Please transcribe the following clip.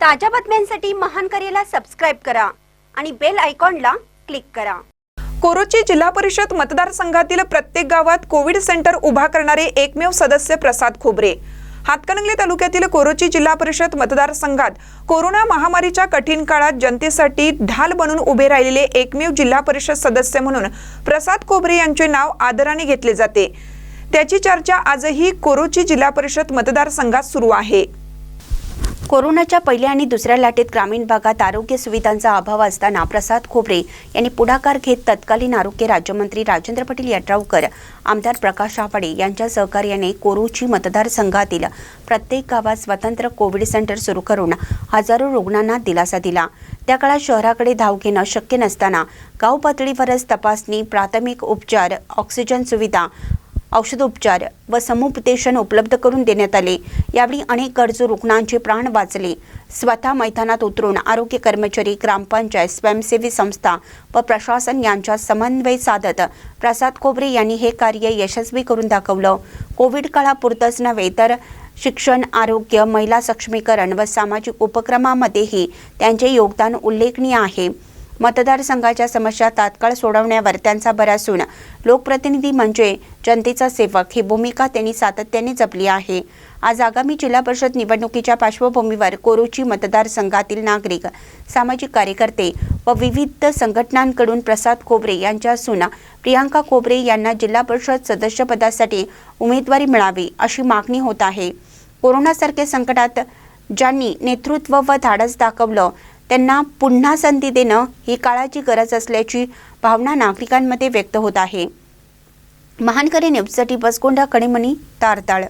ताज्या बातम्यांसाठी महान करेला सबस्क्राईब करा आणि बेल आयकॉनला क्लिक करा. कोरोची जिल्हा परिषद मतदारसंघातील प्रत्येक गावात कोविड सेंटर उभा करणारे एकमेव सदस्य प्रसाद खोबरे. हातकणंगले तालुक्यातील कोरोची जिल्हा परिषद मतदारसंघात कोरोना महामारीच्या कठीण काळात जनतेसाठी ढाल बनून उभे राहिलेले एकमेव जिल्हा परिषद सदस्य म्हणून प्रसाद खोबरे यांचे नाव आदराने घेतले जाते. त्याची चर्चा आजही कोरोची जिल्हा परिषद मतदारसंघात सुरू आहे. कोरोनाच्या पहिल्या आणि दुसऱ्या लाटेत ग्रामीण भागात आरोग्य सुविधांचा अभाव असताना प्रसाद खोबरे यांनी पुढाकार घेत तत्कालीन आरोग्य राज्यमंत्री राजेंद्र पाटील यड्रावकर आमदार प्रकाश आवाडे यांच्या सहकार्याने कोरोची मतदारसंघातील प्रत्येक गावात स्वतंत्र कोविड सेंटर सुरू करून हजारो रुग्णांना दिलासा दिला. त्या काळात शहराकडे धाव घेणं शक्य नसताना गाव पातळीवरच तपासणी प्राथमिक उपचार ऑक्सिजन सुविधा औषधोपचार व समुपदेशन उपलब्ध करून देण्यात आले. यावेळी अनेक गरजू रुग्णांचे प्राण वाचले. स्वतः मैदानात उतरून आरोग्य कर्मचारी ग्रामपंचायत स्वयंसेवी संस्था व प्रशासन यांच्या समन्वय साधत प्रसाद खोबरे यांनी हे कार्य यशस्वी करून दाखवलं. कोविड काळापुरतंच नव्हे तर शिक्षण आरोग्य महिला सक्षमीकरण व सामाजिक उपक्रमामध्येही त्यांचे योगदान उल्लेखनीय आहे. मतदारसंघाच्या समस्या तात्काळ सोडवण्यावर त्यांचा भर असून लोकप्रतिनिधी म्हणजे जनतेचा सेवक ही भूमिका त्यांनी सातत्याने जपली आहे. आज आगामी जिल्हा परिषद निवडणुकीच्या पार्श्वभूमीवर कोरोची मतदारसंघातील नागरिक सामाजिक कार्यकर्ते व विविध संघटनांकडून प्रसाद खोबरे यांच्या सुना प्रियांका खोबरे यांना जिल्हा परिषद सदस्यपदासाठी उमेदवारी मिळावी अशी मागणी होत आहे. कोरोनासारख्या संकटात ज्यांनी नेतृत्व व धाडस दाखवलं त्यांना पुन्हा संधी देणं ही काळाची गरज असल्याची भावना नागरिकांमध्ये व्यक्त होत आहे. महानकरी न्यूजसाठी बसकोंडा कडेमणी तारताळ